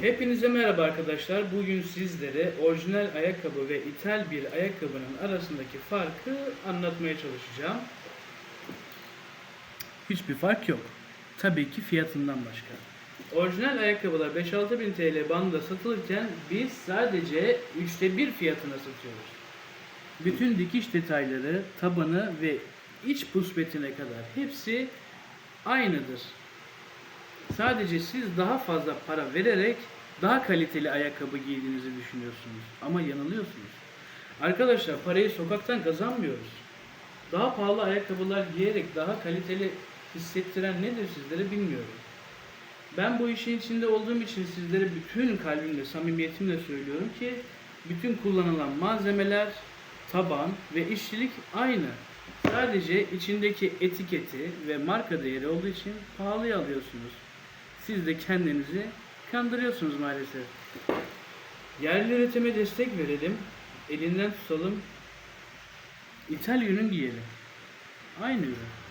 Hepinize merhaba arkadaşlar. Bugün sizlere orijinal ayakkabı ve ithal bir ayakkabının arasındaki farkı anlatmaya çalışacağım. Hiçbir fark yok. Tabii ki fiyatından başka. Orijinal ayakkabılar 5-6 bin TL bandında satılırken biz sadece üçte bir fiyatına satıyoruz. Bütün dikiş detayları, tabanı ve iç puspetine kadar hepsi aynıdır. Sadece siz daha fazla para vererek daha kaliteli ayakkabı giydiğinizi düşünüyorsunuz. Ama yanılıyorsunuz. Arkadaşlar parayı sokaktan kazanmıyoruz. Daha pahalı ayakkabılar giyerek daha kaliteli hissettiren nedir sizlere bilmiyorum. Ben bu işin içinde olduğum için sizlere bütün kalbimle, samimiyetimle söylüyorum ki bütün kullanılan malzemeler, taban ve işçilik aynı. Sadece içindeki etiketi ve marka değeri olduğu için pahalıya alıyorsunuz. Siz de kendinizi kandırıyorsunuz maalesef. Yerli üretime destek verelim, elinden tutalım, İthal ürün giyelim. Aynı ürün.